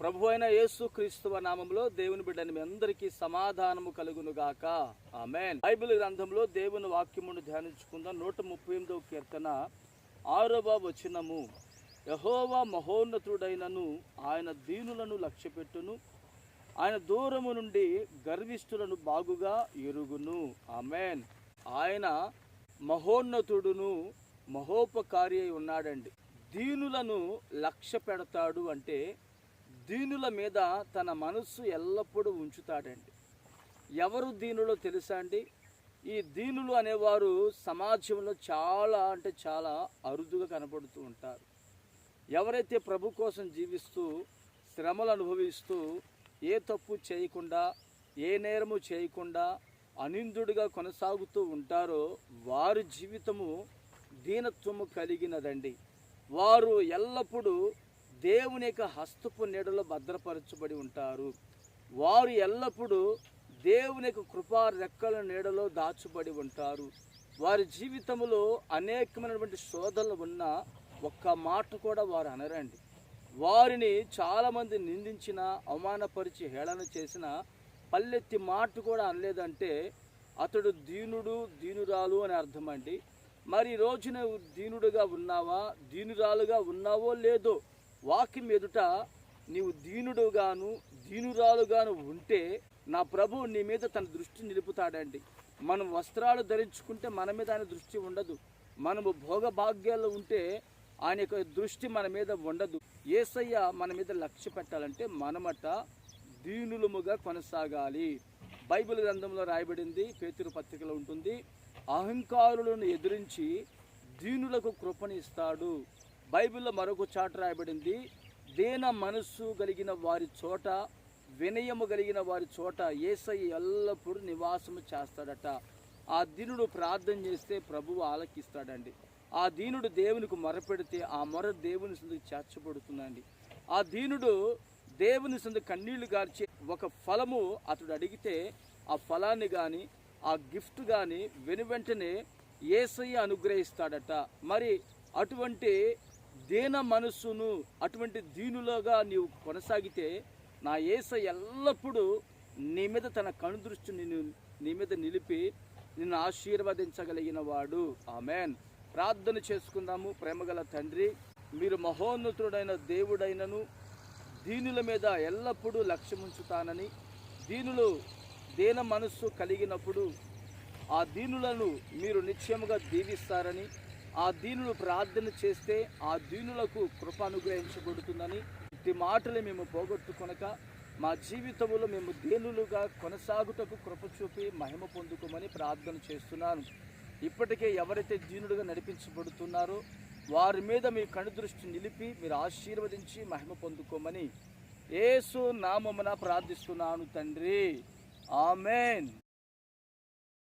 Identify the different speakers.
Speaker 1: ప్రభు అయిన యేసు క్రీస్తువ నామంలో దేవుని బిడ్డని మీ అందరికీ సమాధానము కలుగును గాక. ఆమెన్. బైబిల్ గ్రంథంలో దేవుని వాక్యమును ధ్యానించుకుందాం. నూట ముప్పై ఎనిమిదవ కీర్తన ఆరవ వచనము. యహోవా మహోన్నతుడైనను ఆయన దీనులను లక్ష్యపెట్టును. ఆయన దూరము నుండి గర్విష్ఠులను బాగుగా ఎరుగును. ఆమెన్. ఆయన మహోన్నతుడును మహోపకారి అయి ఉన్నాడండి. దీనులను లక్ష్య పెడతాడు అంటే దీనుల మీద తన మనస్సు ఎల్లప్పుడూ ఉంచుతాడండి. ఎవరు దీనులో తెలుసా అండి? ఈ దీనులు అనేవారు సమాజంలో చాలా అంటే చాలా అరుదుగా కనపడుతూ ఉంటారు. ఎవరైతే ప్రభు కోసం జీవిస్తూ శ్రమలు అనుభవిస్తూ ఏ తప్పు చేయకుండా ఏ నేరము చేయకుండా అనిందుడిగా కొనసాగుతూ ఉంటారో వారి జీవితము దీనత్వము కలిగినదండి. వారు ఎల్లప్పుడూ దేవుని యొక్క హస్తపు నీడలో భద్రపరచబడి ఉంటారు. వారు ఎల్లప్పుడూ దేవుని యొక్క కృపా రెక్కల నీడలో దాచుబడి ఉంటారు. వారి జీవితంలో అనేకమైనటువంటి శోధనలు ఉన్న ఒక్క మాట కూడా వారు అనరండి. వారిని చాలామంది నిందించిన అవమానపరిచి హేళన చేసిన పల్లెత్తి మాట కూడా అనలేదంటే అతడు దీనుడు దీనురాలు అని అర్థమండి. మరి రోజున దీనుడుగా ఉన్నావా దీనురాలుగా ఉన్నావో లేదో వాక్యం ఎదుట నీవు దీనుడుగాను దీనురాలుగాను ఉంటే నా ప్రభు నీ మీద తన దృష్టి నిలుపుతాడండి. మనం వస్త్రాలు ధరించుకుంటే మన మీద ఆయన దృష్టి ఉండదు. మనము భోగభాగ్యాలు ఉంటే ఆయన యొక్క దృష్టి మన మీద ఉండదు. ఏసయ్య మన మీద లక్ష్య పెట్టాలంటే మనమట దీనులముగా కొనసాగాలి. బైబిల్ గ్రంథంలో రాయబడింది పేతురు పత్రికలో ఉంటుంది. అహంకారులను ఎదిరించి దీనులకు కృపని ఇస్తాడు. బైబిల్లో మరొక చాట రాయబడింది. దేన మనస్సు కలిగిన వారి చోట వినయము కలిగిన వారి చోట ఏసయ్య ఎల్లప్పుడూ నివాసము చేస్తాడట. ఆ దీనుడు ప్రార్థన చేస్తే ప్రభువు ఆలకిస్తాడండి. ఆ దీనుడు దేవునికి మొరపెడితే ఆ మొర దేవుని సందుకు చేర్చబడుతుందండి. ఆ దీనుడు దేవుని సందు కన్నీళ్ళు గార్చి ఒక ఫలము అతడు అడిగితే ఆ ఫలాన్ని కానీ ఆ గిఫ్ట్ కానీ వెను వెంటనే ఏసయ్య అనుగ్రహిస్తాడట. మరి అటువంటి దీన మనస్సును అటువంటి దీనులుగా నీవు కొనసాగితే నా ఏస ఎల్లప్పుడూ నీ మీద తన కనుదృష్టి నిన్ను నీ మీద నిలిపి నిన్ను ఆశీర్వదించగలిగిన వాడు. ఆమెన్. ప్రార్థన చేసుకుందాము. ప్రేమగల తండ్రి మీరు మహోన్నతుడైన దేవుడైనను దీనుల మీద ఎల్లప్పుడూ లక్ష్యముంచుతానని దీనులు దీన మనస్సు కలిగినప్పుడు ఆ దీనులను మీరు నిశ్చయముగా దీవిస్తారని ఆ దీనులు ప్రార్థన చేస్తే ఆ దీనులకు కృప అనుగ్రహించబడుతుందని ఇట్టి మాటలు మేము పోగొట్టుకొనక మా జీవితంలో మేము దీనులుగా కొనసాగుటకు కృప చూపి మహిమ పొందుకోమని ప్రార్థన చేస్తున్నాను. ఇప్పటికే ఎవరైతే దీనులుగా నడిపించబడుతున్నారో వారి మీద మీ కనుదృష్టి నిలిపి మీరు ఆశీర్వదించి మహిమ పొందుకోమని ఏసు నామమున ప్రార్థిస్తున్నాను తండ్రి. ఆమెన్.